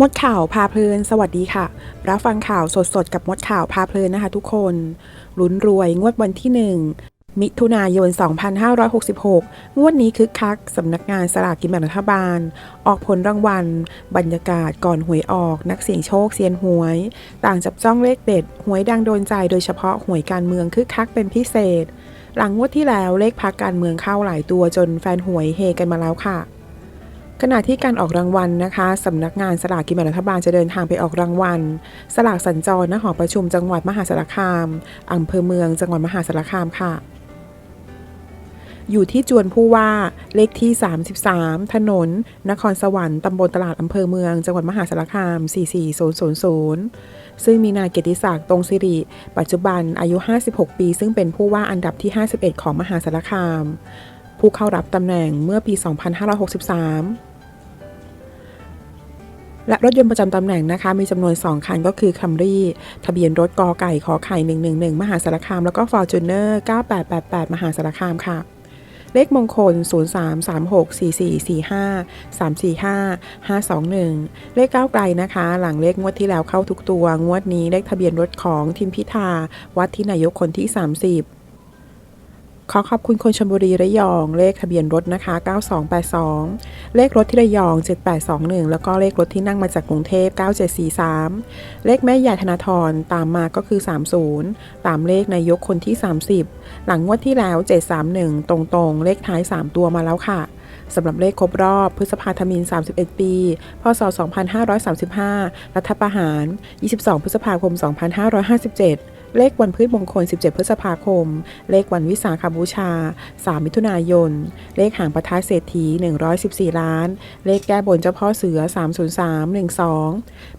มดข่าวพาเพลิน สวัสดีค่ะ รับฟังข่าวสดๆ กับมดข่าวพาเพลินนะคะทุกคนลุ้นรวยงวดวันที่ 1 มิถุนายน 2566 งวดนี้คึกคัก สำนักงานสลากกินแบ่งรัฐบาล ออกผลรางวัล บรรยากาศก่อนหวยออก นักเสี่ยงโชคเซียนหวย ต่างจับจ้องเลขเด็ด หวยดังโดนใจโดยเฉพาะหวยการเมืองคึกคักเป็นพิเศษ หลังงวดที่แล้วเลขพักการเมืองเข้าหลายตัวจนแฟนหวยเฮกันมาแล้วค่ะ ขณะที่การออกรางวัลนะคะสำนักงานสลากกินแบ่งรัฐบาลจะเดินทางไปออกรางวัล สลากสัญจรณหอประชุมจังหวัดมหาสารคามอำเภอเมืองจังหวัดมหาสารคามค่ะ อยู่ที่จวนผู้ว่าเลขที่ 33 ถนน นครสวรรค์ตำบลตลาดอำเภอเมือง จังหวัดมหาสารคาม 44000 ซึ่งมีนายเกียรติศักดิ์ตรงสิริ ปัจจุบันอายุ 56 ปี ซึ่งเป็นผู้ว่าอันดับที่ 51 ของมหาสารคาม ผู้เข้ารับตำแหน่งเมื่อปี 2563 และรถยนต์ประจำตำแหน่งนะคะ มีจำนวน 2 คันก็คือคัมรี่ทะเบียนรถกอไก่ขอไข่111 มหาสารคาม แล้วก็ f o r t u n e r 9888 มหาสารคามค่ะ เลขมงคล 0336444345 521 เลขก้าวไกลนะคะ หลังเลขงวดที่แล้วเข้าทุกตัว งวดนี้เลขทะเบียนรถของทิมพิธา วัดที่นายกคนที่ 30 ขอขอบคุณคนชลบุรีระยอง เลขทะเบียนรถนะคะ 9282 เลขรถที่ระยอง 7821 แล้วก็เลขรถที่นั่งมาจากกรุงเทพ 9743 เลขแม่ยายธนาธรตามมาก็คือ 30 ตามเลขนายกคนที่ 30 หลังงวดที่แล้ว 731 ตรงๆ เลขท้าย 3 ตัวมาแล้วค่ะสำหรับเลขครบรอบพฤษภาธมิน 31 ปี พศ 2535 รัฐประหาร 22 พฤษภาคม 2557 เลขวันพืชมงคล 17 พฤษภาคม เลขวันวิสาขบูชา 3 มิถุนายน เลขหางประทัดเศรษฐี 114 ล้าน เลขแก้บนเจ้าพ่อเสือ 303 12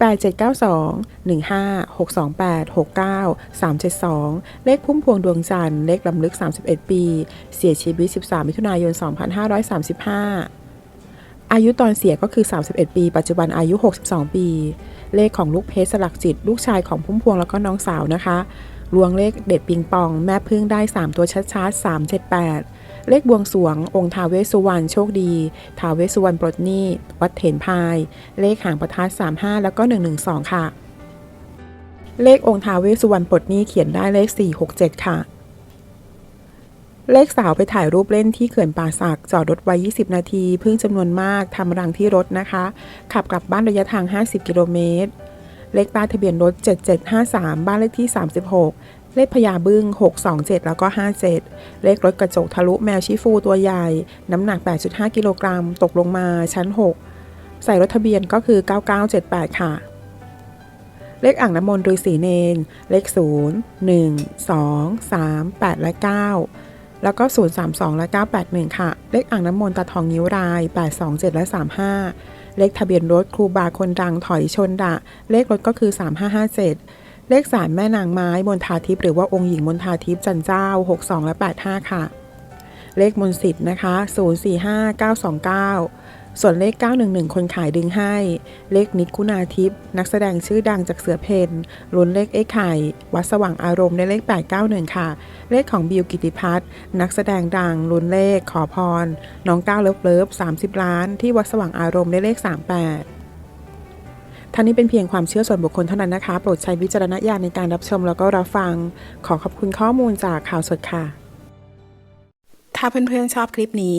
8792 15 628 69 372 เลขพุ่มพวงดวงจันทร์ เลขลำลึก 31 ปี เสียชีวิต 13 มิถุนายน 2535 อายุตอนเสียก็คือ 31 ปี ปัจจุบันอายุ 62 ปี เลขของลูกเพชรสลักจิต ลูกชายของพุ่มพวงแล้วก็น้องสาวนะคะลวงเลขเด็ดปิงปอง แม่พึ่งได้ 3 ตัวชัดๆ378 เลขบวงสวง องค์ทาวเวสุวรรณโชคดีทาวเวสุวรรณปลดหนี้ วัดเถนพาย เลขหางประทัด35 แล้วก็ 112 ค่ะ เลของค์ทาวเวสสุวรรณปลดหนี้เขียนได้เลข 467 ค่ะ เลขสาวไปถ่ายรูปเล่นที่เขื่อนป่าสักจอดรถไว้ 20 นาที พึ่งจำนวนมากทำรังที่รถนะคะ ขับกลับบ้านระยะทาง 50 กิโลเมตร เลขป้ายทะเบียนรถ 7753 บ้านเลขที่ 36 เลขพญาบึ้ง 627 แล้วก็ 57 เลขรถกระจกทะลุแมวชิฟูตัวใหญ่ น้ำหนัก 8.5 กิโลกรัม ตกลงมาชั้น 6 ใส่รถทะเบียนก็คือ 9978 ค่ะเลขอ่างน้ำมนต์ฤาษีเนน เลข 0 1 2 3 8 และ 9 แล้วก็ 032 และ 981 ค่ะ เลขอ่างน้ำมนต์ตาทองนิ้วราย 827 และ 35 เลขทะเบียนรถครูบาคนดังถอยชนดะ เลขรถก็คือ 3557 เลขสารแม่นางไม้มนทาทิพย์หรือว่าองค์หญิงมนทาทิพย์จันเจ้า 62 และ 85 ค่ะ เลขมนสิทธิ์นะคะ 045929 ส่วนเลข 911 คนขายดึงให้ เลขนิกคุณาทิพย์นักแสดงชื่อดังจากเสือเพนลุ้นเลขไอ้ไข่ วัดสว่างอารมณ์ในเลข 891 ค่ะ เลขของบิวกิติพัฒน์นักแสดงดังลุ้นเลขขอพร น้องก้าวเลิฟเลิฟ30 ล้าน ที่วัดสว่างอารมณ์ในเลข 38ท่านนี้เป็นเพียงความเชื่อส่วนบุคคลเท่านั้นนะคะ โปรดใช้วิจารณญาณในการรับชมแล้วก็รับฟัง ขอขอบคุณข้อมูลจากข่าวสดค่ะ ถ้าเพื่อนๆชอบคลิปนี้